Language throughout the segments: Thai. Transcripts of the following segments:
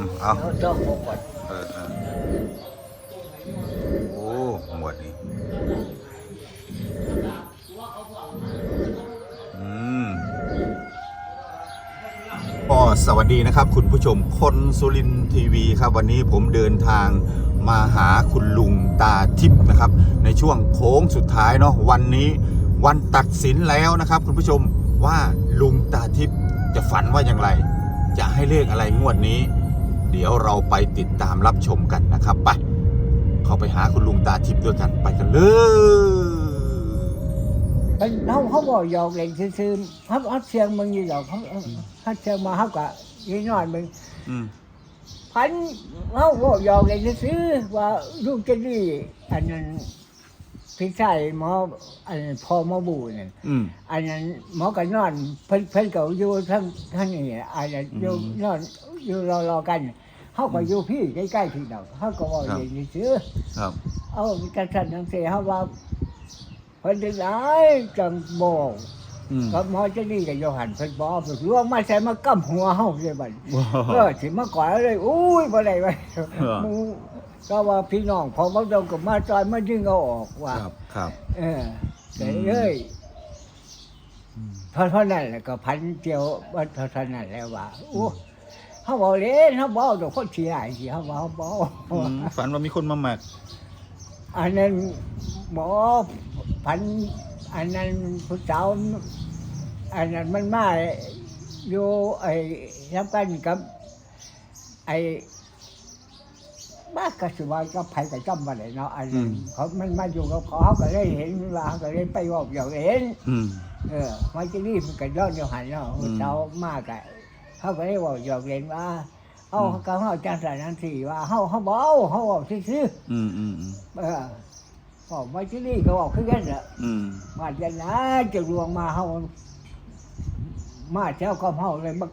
อืมเอาแล้วต้องบอกก่อนเออเออโอ้หมวดนี้อืมก็สวัสดีนะครับ คุณผู้ชมคนสุรินทร์ทีวีครับ วันนี้ผมเดินทางมาหาคุณลุงตาทิพย์นะครับ ในช่วงโค้งสุดท้ายเนาะวันนี้วันตัดสินแล้วนะครับ คุณผู้ชมว่าลุงตาทิพย์จะฝันว่าอย่างไร จะให้เลขอะไรงวดนี้ เดี๋ยวเราไปติดตามรับชมกันนะครับไปเข้าไปหาคุณลุงตาทิพย์ด้วยกันไปกันเลยเป็นเขาเขาบอกหยอกเล่นซื่อๆเขาเขาเชียงมึงอยู่หรอกเขาเขาเชียงมาเขากะยี่นอนมึงอืมพันเขาบอกหยอกเล่นซื่อๆว่าลูกจะดีอันนั้น พี่ชายหมออันนั้นพอหมอบูนั่นอืม อันนั้นหมอก็นอนเพิ่นเพิ่นก็อยู่ทั้งทั้งนี้อันนั้นอยู่อืมนอนอยู่รอรอๆกันเขาก็อยู่พี่ใกล้ๆพี่ดอกเขาก็บอกครับเล่นซื่อๆครับ เอากระสันนังเสียเขาว่าเพิ่นจะได้จังบอกอืม กับหมอจะนี่กับโยหันเพิ่นบอกเพิ่นรู้ว่ามาใส่มากำหัวเฮาเลยบัดว้าเออสิมาก่อยเลยอุ้ยบ่ได้ไว้อหมู ก็ว่าพี่น้องพอมาดงกับมาจอยมาดึงเอาออกว่า ครับครับ เออแต่เอ้ยเท่าเท่านั้นแหละก็พันเจียวว่าเท่าเท่านั้นแล้วว่าโอ้เขาบอกเล่นเขาบอกดอกคนเสียหายสิเขาบอกเขาบอกอืมฝันว่ามีคนมาหมัก อันนั้นหมอพันอันนั้นผู้สาวอันนั้นมันมาอยู่ไอ้รับกันกับ ไอ้ บ้านกสิวาก็ไผกับจำมาเลยเนาะอันนั้นเขามันมาอยู่กับเขาเขาก็เลยเห็นว่าเขาก็เลยไปบอกอย่างเห็น อืม เออมันจะรีบมันก็ย้อนอยู่หันเนาะอืมผู้สาวมากอะเขาก็เลยบอกอย่างเห็นว่าเอาเขาเขาจังสันนั้นสิว่าเขาเขาบอกเอาเขาบอกซื่อๆอืมอืมอืมเออบอกมาที่นี่ก็บอกคือกันแหละอืมว่าจะนะจะลวงมาเฮามาเจ้าก็เฮาเลยมา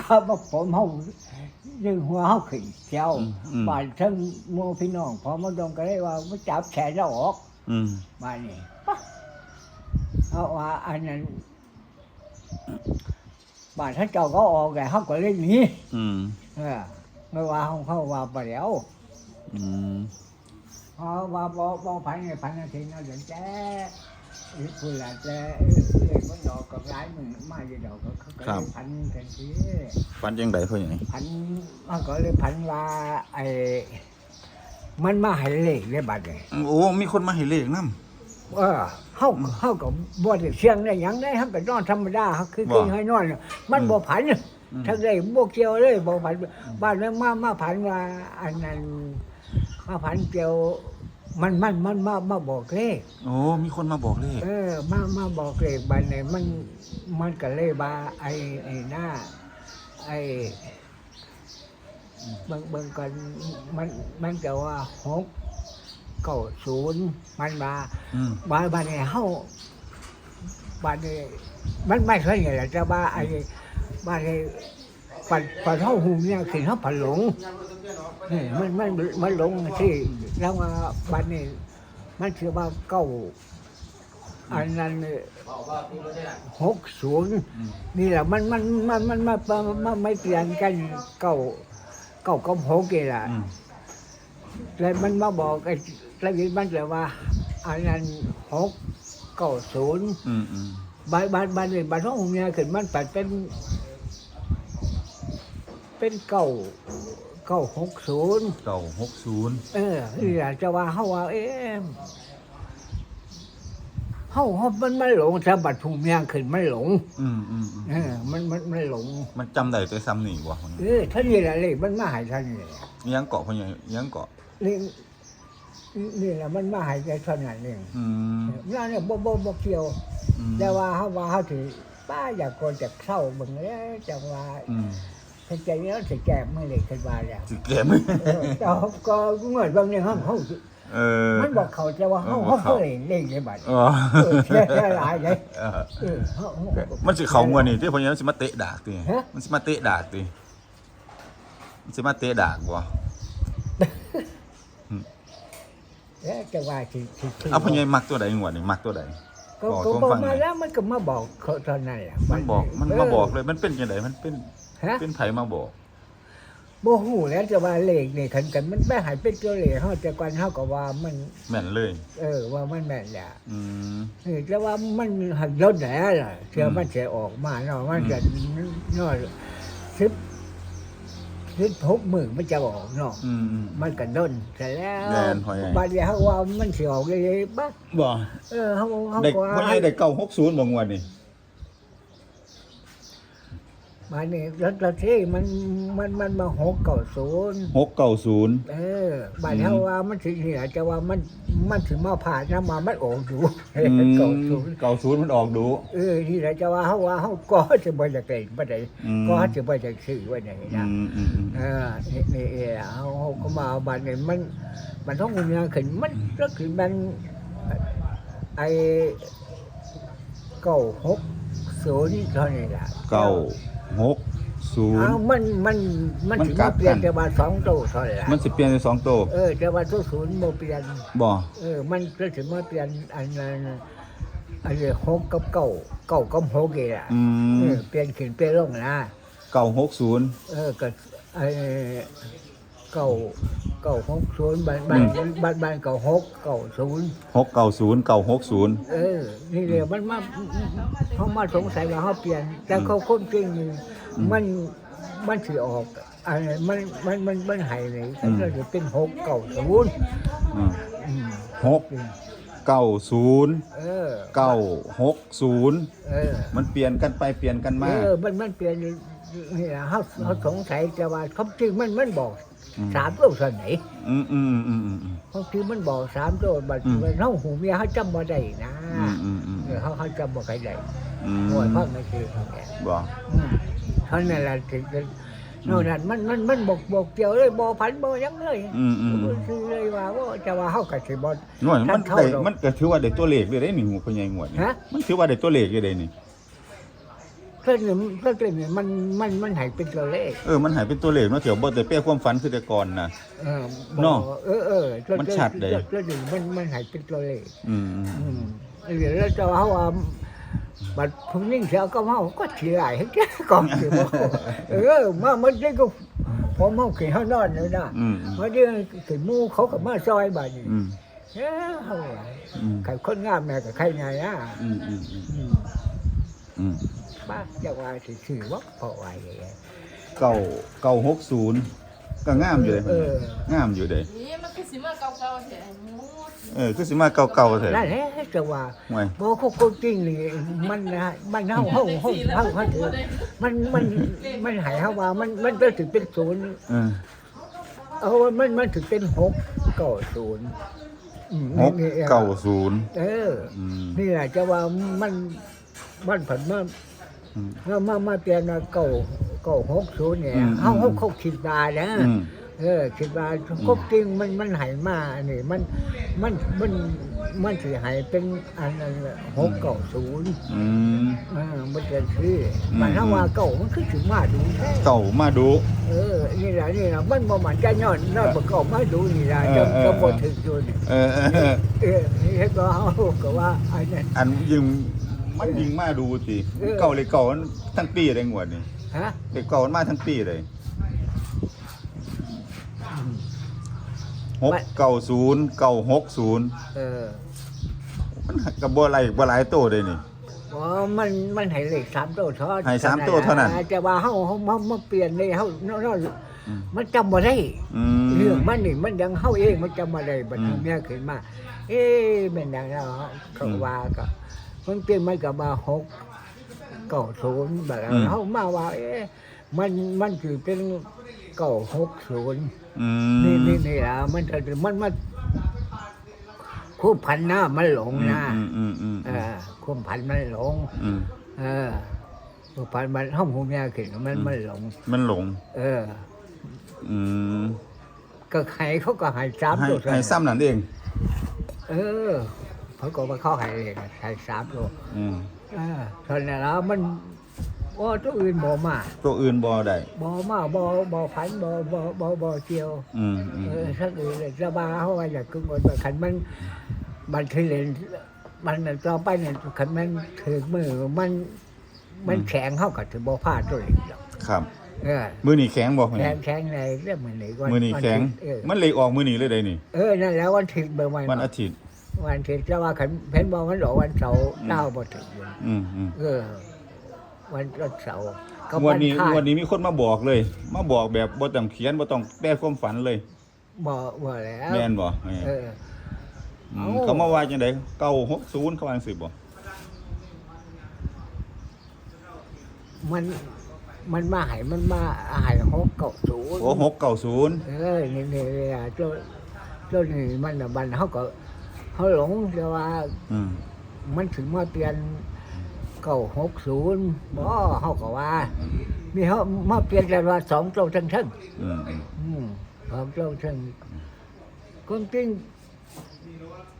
ขับมาผมเฮาดึงหัวเฮาขึ้นเจ้าอืมอืม บ้านทั้งหมู่พี่น้องพอมาดงก็เลยว่ามาจับแขนเราออก อืม บ้านนี้ปะเอาว่าอันนั้นบ้านท่านเจ้าก็ออกแต่เฮาก็เลยหนีอืม เออไม่ว่าเฮาเขาว่าไปแล้วอืมพอว่าบ่บ่พันไงพันนาทีนะเดี๋ยวแจ้ อีกคนละแจ้เอ้ยมันดอกกับร้ายมึงมาอยู่ดอกก็เขาก็เลยพันกันทีฝันยังไงเพื่อนยังไงพันมันก็เลยพันว่าไอ้มันมาให้เลขได้บัดเลยโอ้ มีคนมาให้เลขนํเออเฮาเฮาก็บ่ได้เสียงได้หยังได้เฮาก็นอนธรรมดาเฮาคือกินให้นอน มันบ่พันทั้งได้บ่เกี่ยวเลยบ่พันบ้านนั้นมามาพันว่าอันนั้นมาพันเกี่ยว มันมันมันมามาบอกเลข โอ้มีคนมาบอกเลขเออ มามาบอกเลขบันเนี่ยมันมันก็เลยบาไอ้ไอ้หน้า ไอ้เบิ่งเบิ่งกันมันมันก็ว่าหกเก้าศูนย์มันมาอืมบานบานเนี่ยเฮาบานเนี่ยมันไม่เคยเห็นหรอกแต่ว่าไอ้บานเนี่ย ปัดปัดเฮาหูเนี่ยคือเฮาผันหลงนี่มันมันมันหลงที่แล้วว่าบานเนี่ยมันคือว่าเก้าอันนั้นหกศูนย์อืมนี่แหละมันมันมันมันมามามาไม่เปลี่ยนกันเก้าเก้ากับหกนี่แหละอืมแล้วมันมาบอกไอ้แล้วนี่มันเลยว่าอันนั้นหกเก้าศูนย์อืมอืมบานบานบานนี่บานท้องเนี่ยขึ้นมันปัดเป็น เป็นเก้าเก้าหกศูนย์เก่าหกศูนย์เออนี่แหละจะว่าเฮาว่า เอ๊ะเฮาเฮามันไม่หลงถ้าบัดภูมิยางขึ้นไม่หลง อืมอืมอืมเออ มันมันมันหลง มันจำได้แต่ซ้ำนี่วะเออท่านนี่แหละเลยมันมาหายท่านนี่แหละยังเกาะเพื่อนยังยังเกาะ นี่นี่แหละมันมาหายใจเท่านั้นเองอืมนั่นเนี่ยบ่บ่บ่เกี่ยว อืมแต่ว่าเฮาว่าเฮาถือป้าอยากกนจากเข้าเบิ่งแล้วจังว่า อืม ถ้าใจเนี้ยสิแก้ไม่เลยขึ้นว่าแล้วสิแกมือเออแต่เขาก็เหมือนบางเนี่ยเฮาเฮาเออมันบอกเขาจะว่าเฮาเออเฮาเขาเคยเล่นเลยบัดอ๋อเออเสียเสียหลายเลยเออเออเฮาเฮามันสิเขางวนนี่ที่พญามันสิมาเตะดากติฮะ มันสิมาเตะดากติมันสิมาเตะดากบ่แล้วจะว่าสิสิสิเอาพญามักตัวใดงวดนี่มักตัวใด ก็บอกก็ผมบอกฟังหน่มาอย แล้วมันก็มาบอกเขาตอนนั้นแหละมันบอกมันมาบอกเลยมันเป็นจังไดมันเป็น ฮะเป็นไผมาบอกบ่ฮู้แล้วจะว่าเลขนี่คันกันมันไม่ใหายเป็นตัวเลขเฮาแต่ก่อนเฮาก็ว่ามัน แม่นเลย เออ ว่ามันแม่นแหละอืม เออแต่ว่ามันหักลดแหน่ล่ะเชื่อมันจะออกมาเนาะมันจะเนาะสิบสิบหกหมื่นมันจะออกเนาะอืมอืม มันก็ด้นแต่แล้วแม่นพ่อใหญ่บาดเดียวเขาว่ามันสิออกเลยบ้าบ่เออเขาเขาเด็กว่าพ่อใหญ่ได้เก้าหกศูนย์บ่งวดนี่ บาดนี้รถรถที่มันมันมันมาหกเก่าศูนย์หกเก้าศูนย์เออบาดเขาว่ามันสิเหนือจะว่ามันมันถึงมาผ่านน้ำมามันออกอยู่เก่าศูนย์เก้าศูนย์มันออกดูเออที่ไหนจะว่าเขาว่าเขาก็จะบ่จะเก่งบ่ได้อืมก็จะบ่จะซื้อไว้ไหนอืนะมอืมอืมเออนี่นี่เออเขาเขาก็มาเอาบัดนี้มัน มันต้องมีเงินขึ้นมันก็คือมันไอ้เก้าหกศูนย์เท่านี้ล่ะเก้า หกศูนย์ เอามันมันมันมันถึงกลัมาบเปลี่ยนกัน แต่ว่าสองตัวเท่านั้นล่ะมันสิเปลี่ยนเป็นสองตัวเออแต่ว่าตัวศูนย์โมเปลี่ยน บ่เออ มันก็ถึงมาเปลี่ยนอันนั้นอันนี้หกกับเก้าเก้ากับหกเองล่ะอืเอมอเปลี่ยนขึ้นเปลี่ยนลงนะ เก้าหกศูนย์เออก็ไอ้เก่า เก่าหกศูนย์บ้านบ้านบ้านบ้านเก่าหกเก่าศูนย์หกเก้าศูนย์เก้าหกศูนย์เออ นี่เลยมันมาเขามาสงสัยว่าเขาเปลี่ยน แต่เขาคนจริงนี่มันมันถือออกอะไรมันมันมันมันหายเลยก็จะเป็นหกเก่าศูนย์อืมอืมหกเก้าศูนย์เออเก้าหกศูนย์เออมันเปลี่ยนกันไปเปลี่ยนกันมาเออมันมันเปลี่ยนนี่นะเขาเขาสงสัยแต่ว่าเขาจริงมันมันบอกอืม สามตัวส่วนไหนอืมอืมอืมอืมอืม บางทีมันบอกสามตัวบัดอืมเขาหูเมียเขาจำบ่ได้นะอืมอืมอืมเออเขาเขาจำบ่ใครได้อืมหน่วยพักไม่คือเขาแก่บ่อืมเท่านั้นแหละถึงจะโน่นนั่นมันมันมันบอกบอกเกี่ยวเลยบ่พันบ่หยังเลยอืมอืมอืมคือเลยว่าว่าจะว่าเฮาก็สิบ่ หน่วยมันท่านเข้าได้ดอกมันก็ถือว่าได้ตัวเลขเลยได้นี่หูพญายงวดนี่ฮะ มันถือว่าได้ตัวเลขอยู่ได้นี่ เพิ่นนี่เพิ่นนี่มันมันมันให้เป็นตัวเลขเออ มันหายเป็นตัวเลขเนาะเถียวบ่ได้เป้ความฝันคือแต่ก่อนน่ะเออเนาะเออเออมันชัดเลยแล้วนี่มันมันให้เป็นตัวเลขอืมอืมเดี๋ยวเราจะว่าว่าบัดพึ่งนิ่งเสียก็เมาก็เสียหลายให้แกกองสิบ่เออมามันได้ก็พอเมาขึ้นเฮานอนเลยนะอืมมาเดี๋ยวขึ้นหมู่เขาก็มาซอยบัดนี้อืมเอ้าเฮาว่าอืมใครคนงามแม่ก็ใครไงอะอืมอืมอืมอืม อืมป้าจะว่าสิชื่อว่าพอไว้อย่างเงี้ยเก้าเก้าหกศูนย์ก็งามอยู่เลยเอองามอยู่เลยนี่มันคือสิมาเก่าๆแท้หมูเออคือสิมาเก่าๆแท้นั่นแหละจะว่าห่วยบ่เขาคนจริงนี่มันนะมันเฮาเฮาเฮาเฮาเฮาถือมันมันมันใหายเฮาว่ามันมันก็ถึงเป็นศูนย์เออเอาว่ามันมันถึงเป็นหกเก้าศูนย์อืมหกนี่นี่เก้าศูนย์เอออืมนี่แหละจะว่ามันมันผันมา อืมมามามาเปลี่ยนมาเก้าเก้าหกศูนย์เนี่ยอืมเขาอืมเขาเขาคิดบานะอืม เออคิดบาก็จริงมันมันหายมานี่มันมันมันมันสิหายเป็นอันนั้นหกเก้าศูนย์อืมอ่ามันจะชื่ออมมันถ้าว่าเก่ามันคือถึงมาดูแท้เก่ามาดู เออนี่แหละนี่แหละมันบ่มันใจย้อนนอนบ่เก่ามาดูนี่ล่ะเอจะอเออ จะบ่ถึงอยู่นี่เออเออเออเออนี่เห็นบ่เฮาก็ว่าอันนั้น อันยิง มันยิงมาดูสิเออ เก่าเลยเก่ามันทั้งปีเลยงวดนี่ฮะเด็กเก่ามันมาทั้งปีเลยหกเก้าศูนย์เก้าหกศูนย์เออมันกับบัวไหลบัวไหลายโตเลยนี่ อ๋อมันมันให้เลขสามตัวเท่าให้สามตัวเท่านั้น แต่ว่าเฮาเฮามามาเปลี่ยนเลยเฮาเนาะเนาะอืมมันจำบ่ได้ อืม เรื่องมันนี่มันยังเฮาเองมันจำบ่ได้บัดอืมนี้เนี่ยขึ้นมา เอ๊ะแม่นดังแล้วเขาว่าก็ มันเปลี่ยนมันก็มาหกเก้าศูนย์แบบนั้นเฮามาว่า เอ๊ะมันมันสิเป็นเก้าหกศูนย์อืนี่มนี่นี่ล่ะมันจะมันมันคู่พันหน้ามันหลงนะอืมอืมอืมเออคู่พันมันหลง อืมเออคู่พันมันห้องหูเมียขึ้นมันมันหลง มันหลง เออ อืมก็ใครเขาก็ใหายสามให้ตัวให้ซ้ำนั่นเอง เออ เขาก็มาเข้าใหายเองใหายสามตัวอืมเออตอนนั้นแล้วมันบ่ตัวอื่นบ่มาตัวอื่นบ่ได้บ่มาบ่บ่พันบ่บ่บ่บ่เกี่ยวอืมอืมเออถ้าอื่นเลยจะบาเขาว่าอยากกึ่งบนว่าคันมันมันทีเลนมันน่ะต่อไปเนี่ยคันมันถือมือมัน มันแข็งเข้ากับถือบ่พลาดตัวเองหรอกครับเเออมือนี่แข็งบ่แข็งแข็งในเรื่องมันไหนวันมือนี่แข็ง เออมันเลขออกมือนี่เลยได้นี่ เออนั่นแหล้ววันอาทิตย์เบอร์ใหม่วันอาทิตย์ วันอาทิตย์จะว่าขันเพ้นบอกมันหรอกวันเสาร์เล่าบ่ถึงอยู่อืมอืมเออ วันวันเสาร์ก็งวันนี้ค่างวันนี้มีคนมาบอกเลย มาบอกแบบบ่ต้องเขียนบ่ต้องแปลความฝันเลย บ่บ่แล้ว แม่นบ่เอออืมเอ้า เขามาว่าจังได960เขาว่าจังซี่บ่มันมันมาใหายมันมาใหายหกเก้าศูนย์โอ้690เออนี่นี่นี่อะเจ้าเจ้านี่มันน่ะบันเขาก็ เขาหลงแต่ว่า อืมมันถึงมาเปลี่ยนเก้าหกศูนย์บ่เขาก็ว่า มีเขามาเปลี่ยนกันว่าสองเจ้าทั้งทั้งอืมอืมอืมสองเจ้าทั้งคนจริง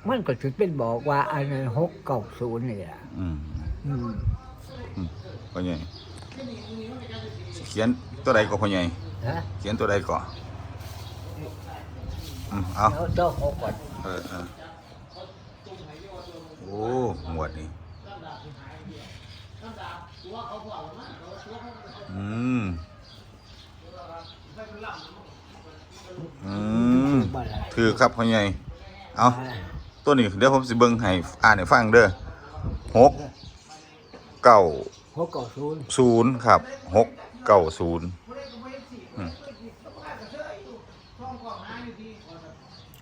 มันก็ถึงเป็นบอกว่า อันนั้นหกเก้าศูนย์นี่แหละอืมอืมพ่อใหญ่เขียนตัวใดก็พ่อใหญ่ฮะเขียนตัวใดก่อนอืมเอา แล้วเจ้าหกก่อน เออเออโอ้หมวดนี่อืมอืมบ้านอะไรถือครับพ่อใหญ่เอาตัวนี้เดี๋ยวผมสิเบิ่งให้อ่านให้ฟังเด้อหกเก้าหกเก้าศูนย์ศูนย์ครับหกเก้าศูนย์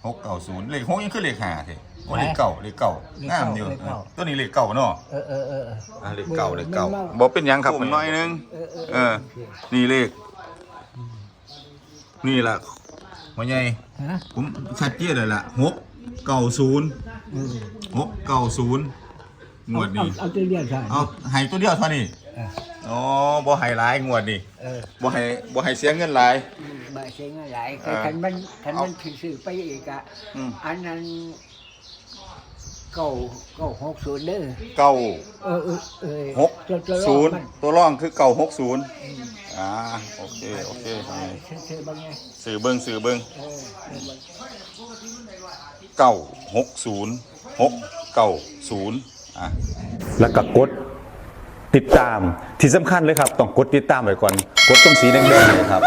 หกเก้าศูนย์เลขหกยังคือเลขห้าเท่โอ้เลขเก่าเลขเก่างามอยู่เออตัวนี้เลขเก่าเนาะเออเออเอออะเลขเก่าเลขเก่ามันมบอกเป็นหยังครับผมน้อยหนึง เออเออเออ นี่เลข นี่ล่ะพ่อใหญ่ ฮะผมชัดเจนเลยล่ะหกเก้าศูนย์อืมหกเก้าศูนย์งวดนี้ เอาเอาตัวเดียวใช่เอาให้ตัวเดียวเท่านี้เอออ๋อบ่ให้หลายงวดนี่เออบ่ให้บ่ให้เสียเงินหลายบาเสียงอะไรเออคันมันคันมันเอาถือๆไปอีกอะอืมอันนั้น เก้าเก้าหกศูนย์เด้อเก้าเออเออเออหกตัวตัวรอศูบนย์มันตัวร่องคือเก้าหกศูนย์อ่าโอเคโอเคเออเธอบางไงสื่อเบิ้งสื่อเบิ้งเออเออบางเก้าหกศูนย์หกเก้าศูนย์อะ แล้วก็กดติดตามที่สำคัญเลยครับ ต้องกดติดตามไว้ก่อน กดตรงสีแดงๆเนยครับ